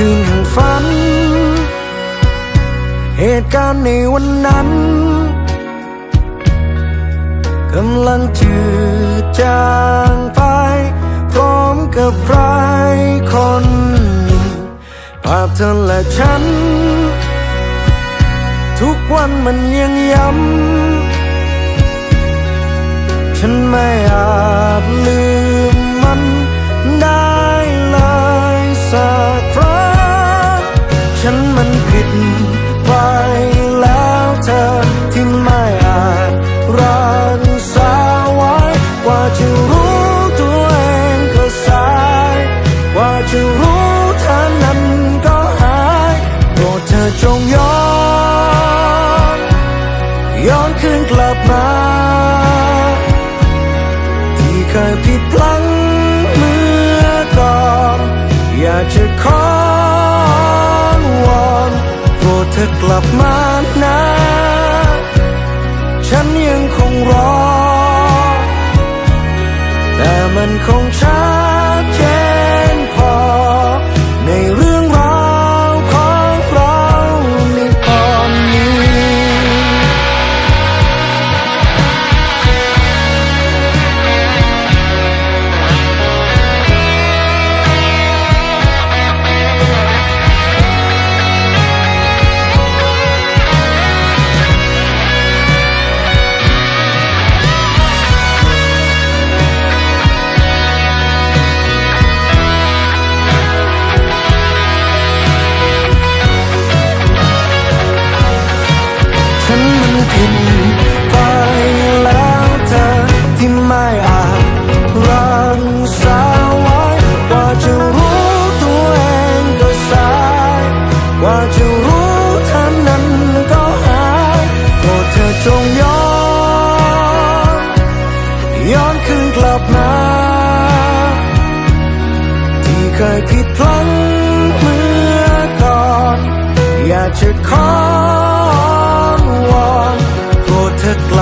คืนแห่งฝัน เหตุการณ์ในวันนั้นกำลังจืดจางไป พร้อมกับใครคนภาพเธอและฉัน ทุกวันมันยังย้ำฉันไม่อาจ บมา ที่เคยผิดพลั้งเมื่อก่อนอยากจะขอวอนโปรดเธอกลับมานะ ฉันยังคงรอ แต่มันคงชัด ผิดไปแล้วเธอที่ไม่อาจรักษาไว้ว่าจะรู้ตัวเองก็สายว่าจะรู้เท่านั้นก็หายโปรดเธอจงย้อนย้อนคืนกลับมาที่เคยผิดพลั้งเมื่อก่อนอยากจะขอ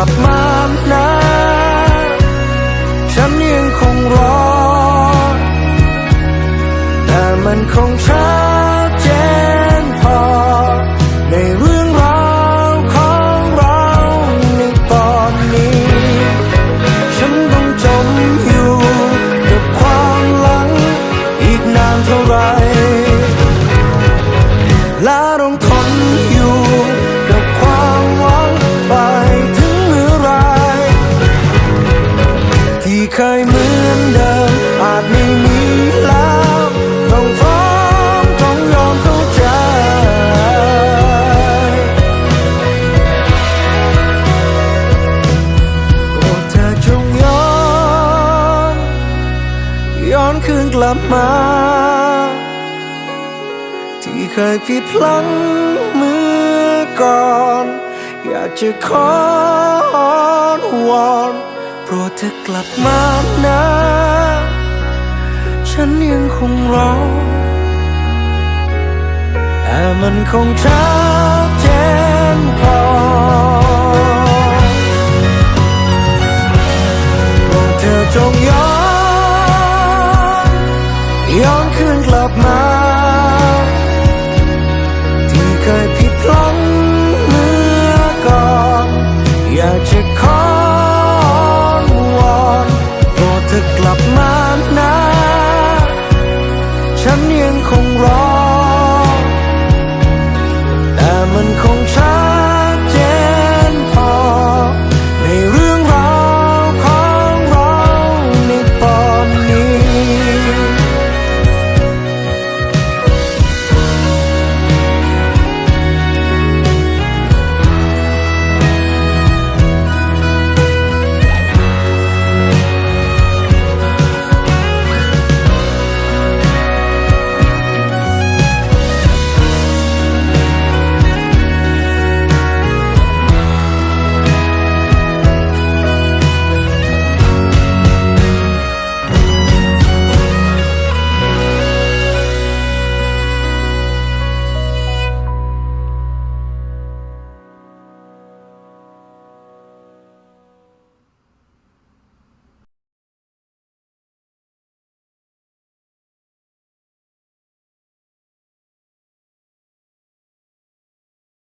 ลับมานะ ฉันยังคงรอ แต่มันคงชัดเจนพอ ในเรื่องราวของเราในตอนนี้ ฉันต้องจมอยู่กับความหลัง อีกนานเท่าไหรและต้อง ที่เคยเหมือนเดิม อาจไม่มีแล้วต้องพร้อมต้องยอมเข้าใจโปรดเธอจงย้อน ย้อนคืนกลับมา ที่เคยผิดพลั้งเมื่อก่อน อยากจะขอวอนโป รดเธอกลับมานะ ฉันยังคงรอ แต่มันคงชัดเจนพอโปรดเธอจงยอนย้ รื่องของ